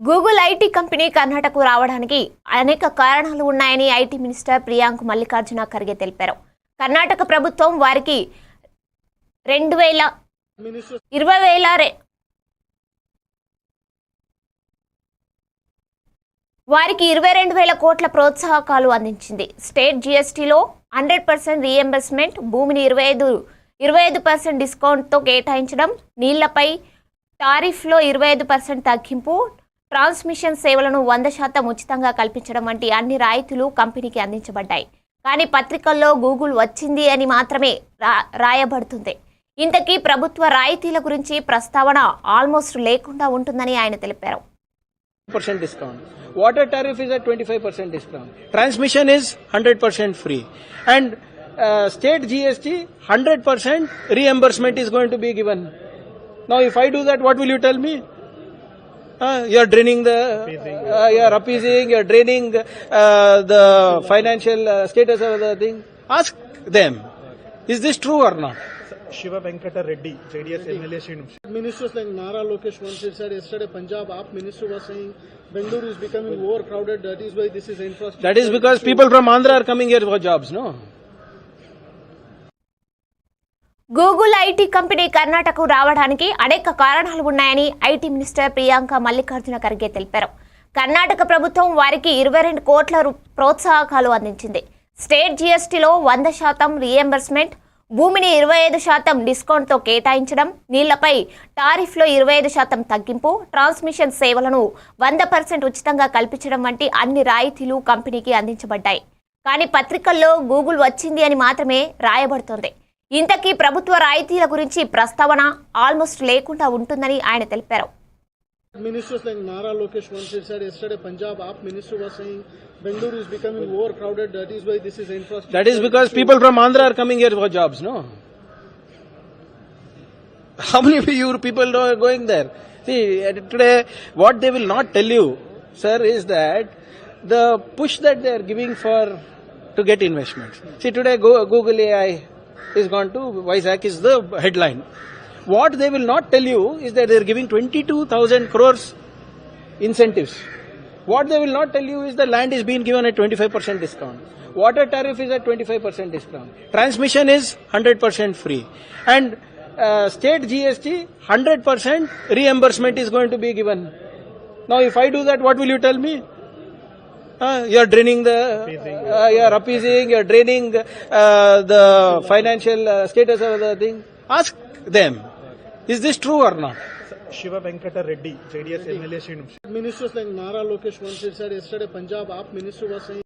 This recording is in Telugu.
గూగుల్ ఐటీ కంపెనీ కర్ణాటకకు రావడానికి అనేక కారణాలు ఉన్నాయని ఐటీ మినిస్టర్ ప్రియాంక్ మల్లికార్జున ఖర్గే తెలిపారు. కర్ణాటక ప్రభుత్వం వారికి రెండు వేల ఇరవై వేల రె- వారికి ఇరవై రెండు వేల కోట్ల ప్రోత్సాహకాలు అందించింది. స్టేట్ జీఎస్టీలో హండ్రెడ్ పర్సెంట్ రీఎంబర్స్మెంట్ భూమిని ఇరవై ఐదు ఇరవై ఐదు పర్సెంట్ డిస్కౌంట్తో కేటాయించడం నీళ్ళపై టారిఫ్లో ఇరవై ఐదు పర్సెంట్ తగ్గింపు ట్రాన్స్మిషన్ సేవలను వంద శాతం ఉచితంగా కల్పించడం వంటి అన్ని రాయితీలు కంపెనీకి అందించబడ్డాయి. కానీ పత్రికల్లో గూగుల్ వచ్చింది అని మాత్రమే రాయబడుతుంది. ఇంతకీ ప్రభుత్వ రాయితీల గురించి ప్రస్తావన ఆల్మోస్ట్ లేకుండా ఉంటుందని ఆయన తెలిపారు. Water tariff is transmission is hundred percent free. And state GST hundred percent reimbursement is going to be given. Now if I do that what will you tell me? Uh, you are draining the, uh, you are appeasing, you are draining uh, the financial uh, status of the thing. Ask them, is this true or not? Shiva Venkata Reddy, JDS MLA Ministers like Nara Lokesh once said yesterday, Punjab, up minister was saying Bengaluru is becoming overcrowded, that is why this is infrastructure. That is because people from Andhra are coming here for jobs, no? Google IT company కర్ణాటకకు రావడానికి అనేక కారణాలు ఉన్నాయని ఐటీ మినిస్టర్ ప్రియాంక మల్లికార్జున ఖర్గే తెలిపారు. కర్ణాటక ప్రభుత్వం వారికి ఇరవై రెండు కోట్ల రు- ప్రోత్సాహకాలు అందించింది. స్టేట్ జీఎస్టీలో వంద శాతం రీఎంబర్స్మెంట్ భూమిని ఇరవై ఐదు శాతం డిస్కౌంట్తో కేటాయించడం నీళ్ళపై టారిఫ్లో ఇరవై ఐదు శాతం తగ్గింపు ట్రాన్స్మిషన్ సేవలను వంద పర్సెంట్ ఉచితంగా కల్పించడం వంటి అన్ని రాయితీలు కంపెనీకి అందించబడ్డాయి. కానీ పత్రికల్లో గూగుల్ వచ్చింది అని మాత్రమే రాయబడుతోంది. ఇంతకీ ప్రభుత్వ రాయితీల గురించి ప్రస్తావన ఆల్మోస్ట్ లేకుండా ఉంటుందని ఆయన తెలిపారు Ministers like Nara Lokesh once said yesterday Punjab AAP minister was saying Bengaluru is becoming overcrowded. That is why this is infrastructure. That is because people from Andhra are coming here for jobs, no? How many of you people are going there? See, today, what they will not tell you, sir, is that the push that they are giving for to get investments. See, today, Go- Google AI is gone to Vizag is the headline. What they will not tell you is that they are giving 22,000 crores incentives. What they will not tell you is the land is being given at 25% discount. Water tariff is at 25% discount. Transmission is 100% free. And uh, state GST, 100% reimbursement is going to be given. Now, if I do that, what will you tell me? Uh, you are draining the, uh, you are appeasing, you are draining uh, the financial uh, status of the thing. Ask them, is this true or not? Shiva Venkata Reddy, JDS MLA Ministers like Nara Lokesh once said yesterday, Punjab, Aap minister was saying.